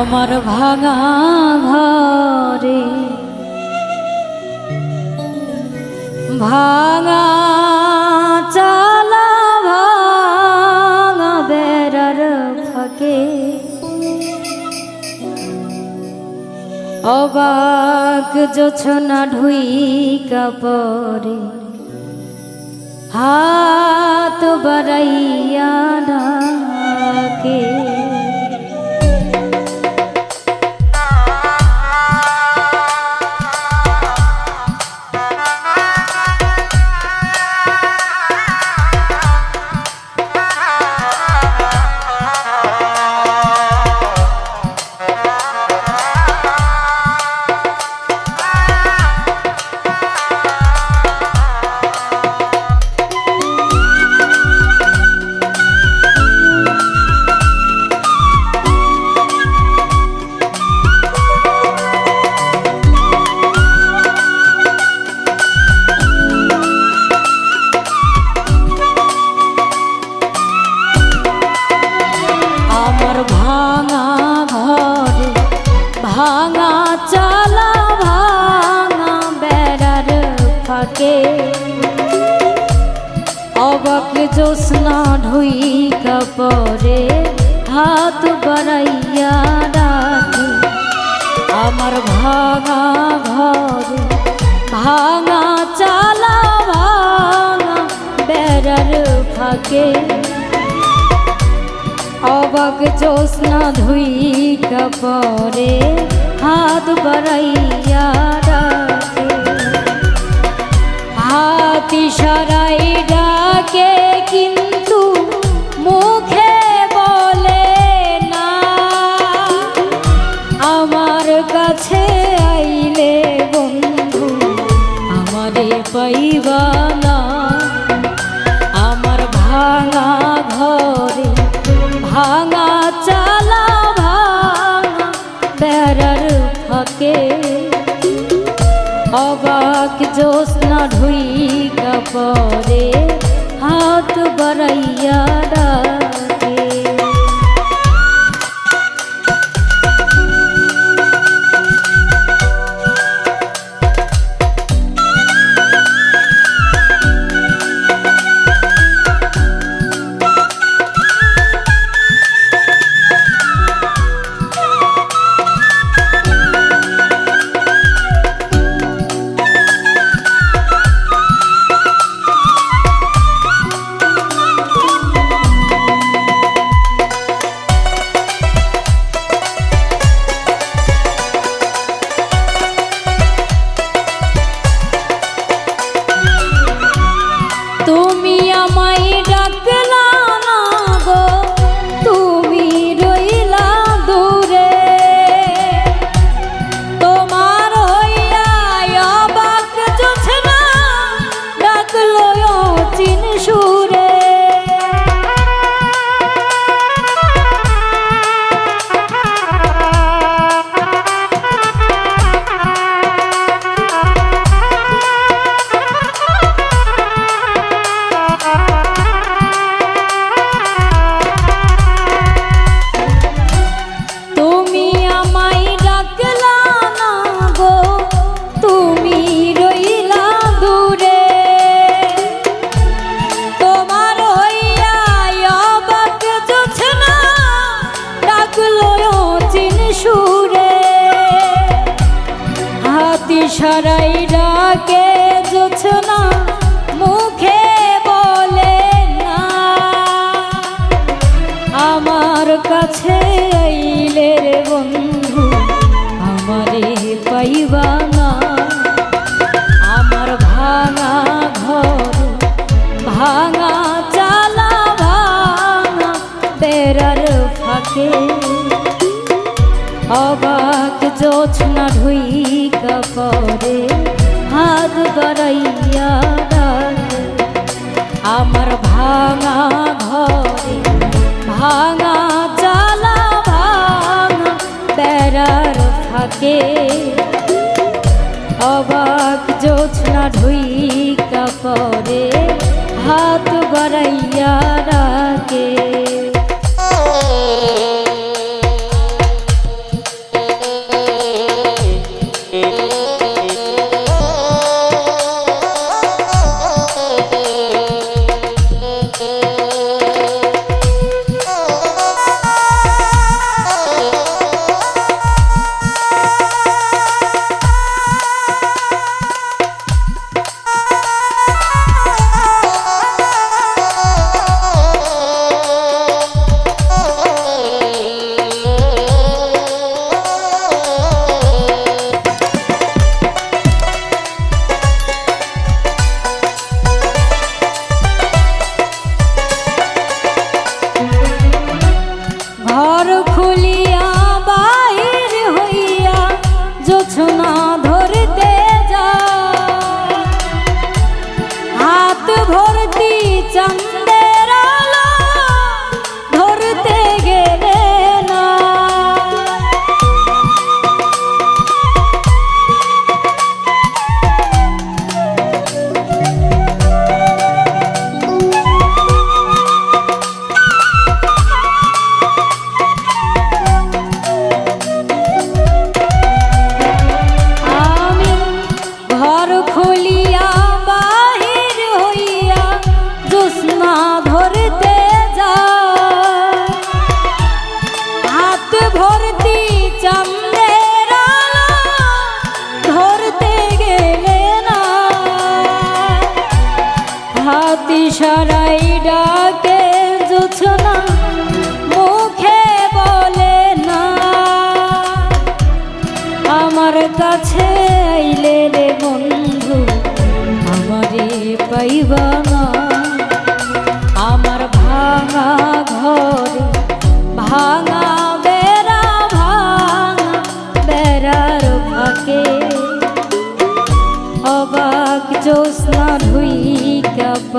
আমার ভাঙা ঘরে, ভাঙা চালা ভাঙা বেড়ার ফাঁকে। অবাক জোছনা ঢুই কাপড়ে, হাত বাড়াইয়া ডাকে। অবাক জোসনা ঢুই কাপড়ে হাত বাড়াইয়া ডাকে। আমার ভাঙা ঘরে ভাঙা চালা, ভাঙা বেড়ার ফাঁকে। অবাক জোসনা ধুই কাপড়ে হাত বাড়াইয়া ডাকে। হাতি সারাই ডাকে কিন্তু মুখে বলে না। আমার কাছে আইলে বন্ধু আমারে পাইবা না আমার ভাঙা ঘরে ভাঙা চালা বেড়ার ফাঁকে। অবাক জোসনা ঢুই কাপড়ে হাত বাড়াইয়া ডাকে 说 সুরে। হাতি সারাই ডাকে জোছনা কাপড়ে হাত বাড়াইয়া ডাকে আমার ভাঙা ঘরে ভাঙা চালা ভাঙা বেড়ার ফাঁকে। অবাক জোছনা ঢুই কাপড়ে হাত বাড়াইয়া সোনা ইশারাই ডাকে জোছনা মুখে বলে না। আমার কাছে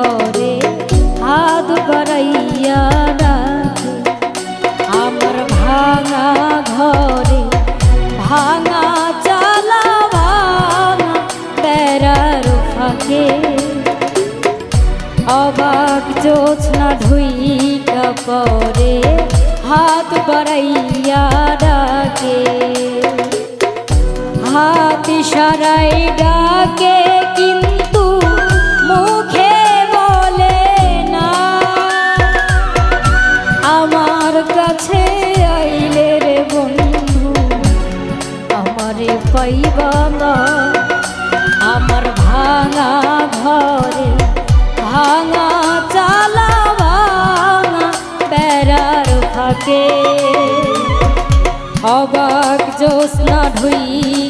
পরে হাত বাড়াইয়া রাখে। আমার ভাঙা ঘরে ভাঙা চালা ভাঙা বেড়ার ফাঁকে। অবাক জোছনা ঢুইকা পরে হাত বাড়াইয়া ডাকে। হাত সারাই ডাকে কিন্তু মুখে পাইবা না আমার ভাঙা ঘরে ভাঙা চালা ভাঙা বেড়ার ফাঁকে। অবাক জোৎস্না ঢুইকা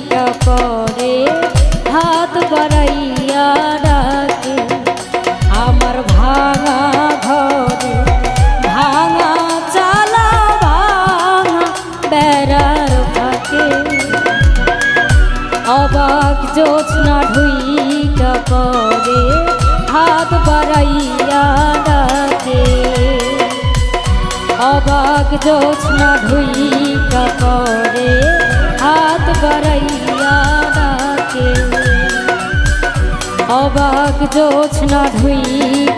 পরে হাত বাড়াইয়া ডাকে। অবাক জোৎস্না ঢুইকা করে হাত বাড়াইয়া ডাকে। অবাক জোৎস্না ঢুইকা